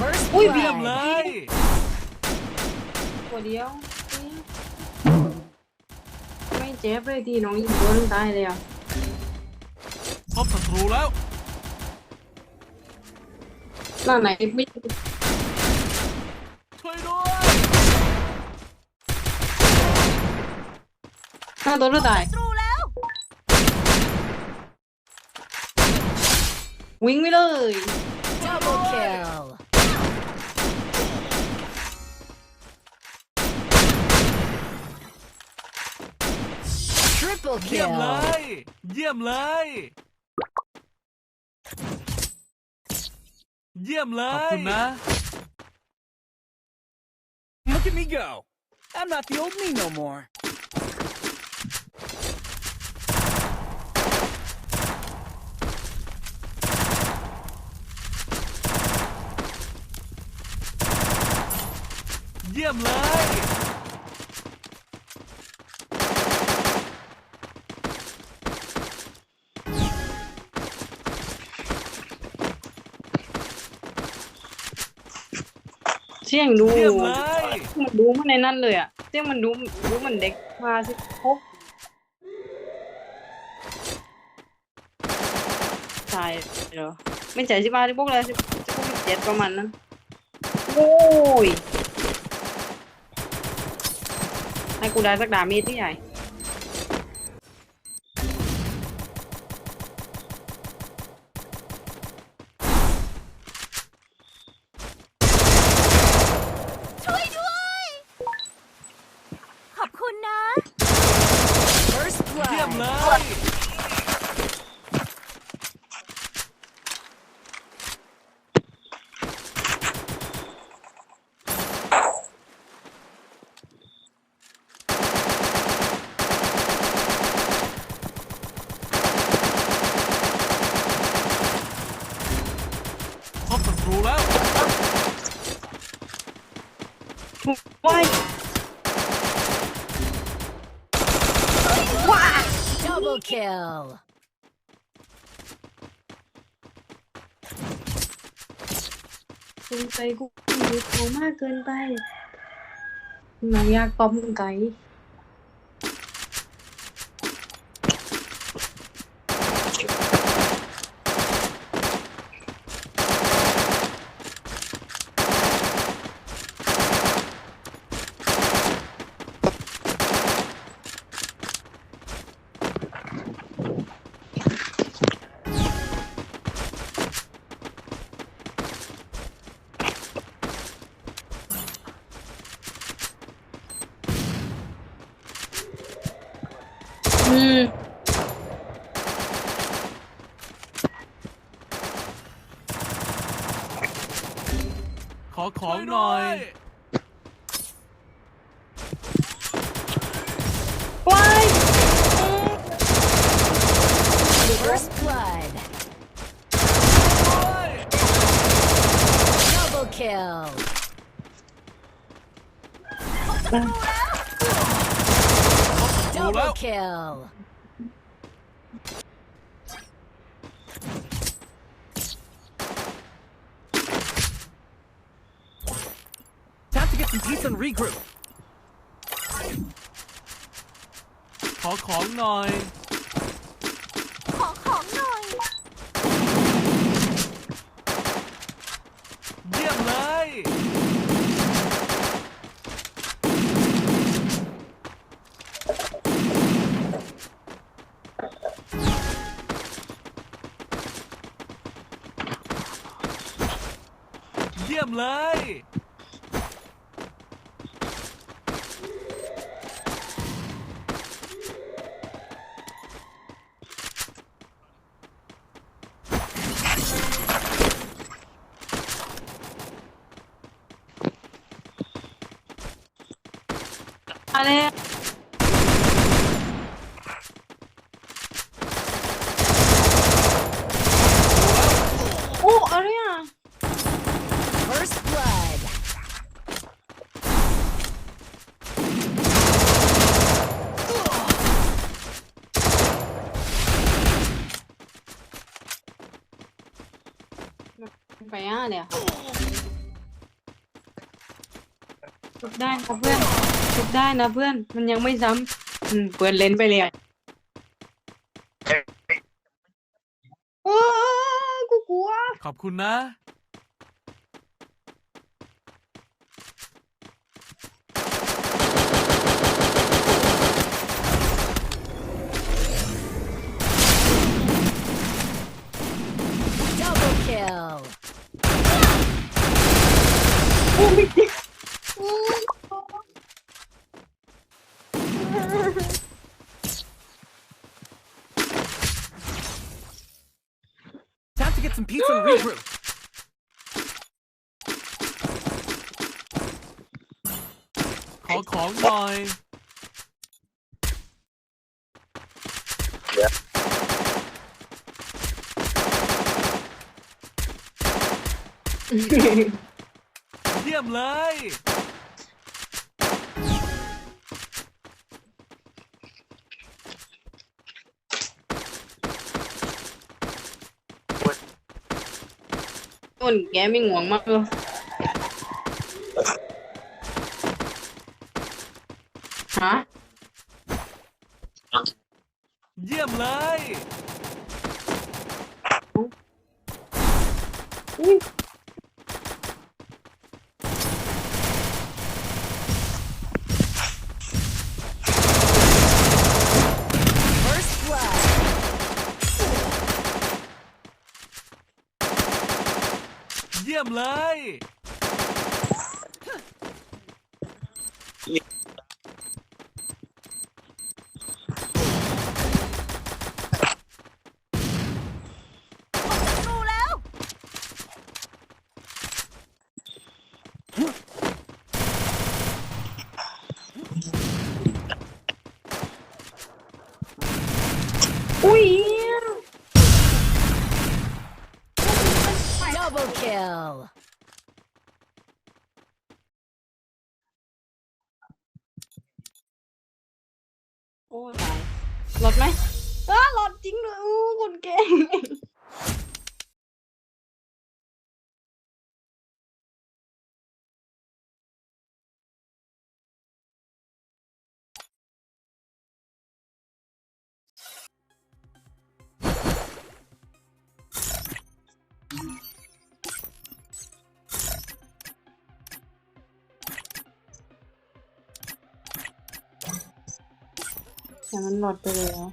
First อุ้ย blood. เบี้เยี่ยยมเลย ตัวเดียวนี่ไม่เจ็บเลยที่น้องยิงตัวนึงตายเลยอะพบศัตรูแล้ว หน้าไหนไม่ช่วยด้วยหน้าตัวนึงตาย ศัตรูแล้ว วิ่งไปเลย Double kill. Triple เยี่ยมเล kill. ย เยี่ยมเลย เยี่ยมเลย ขอบคุณนะ Look at me go. I'm not the old me no more. เ เลยเสียงดูเยี่ยมเลยมันดูมันในนั่นเลยอะเสียงมันดูดูมันเด็กมาสิครบตายเหรอไม่ใช่สิบห้าสิบหกเลยสิบสิบหกสิบเจ็ดประมาณนั้นโอ้ยให้กูได้สักดาเมจที่ใหญ่ ช่วยด้วย ขอบคุณนะ First เยี่ยมเล blood. ย พบศัต รูแล้วว้าย Double kill. เกินไปกูดูเขามากเกินไปน้องอยากตอบมึงไก อืมขอของหน่อย ว้าย First blood. Double kill. Double kill. Time to get some peace and regroup. ขอของหน่อย ยี่ยมเลยอะไรโไปอะเดี๋ยวชุบได้นะเพื่อนจุบได้นะเพื่อน มันยังไม่ซ้ำเพื่อนเล่นไปเลยอะโอ้ยกูกลัว ขอบคุณนะ some pizza and regroup. ขอขอ ต้นแกไม่ห่วงมากเลยฮะเยี่ยมเลย อุ้ย First blood. เยี่ยมเลย Double kill. โอ้ยตายหลอดไหมอ้าหลอดจริงเลยอู้คนเก่ง แต่มันหลอดไปเลยแล้ว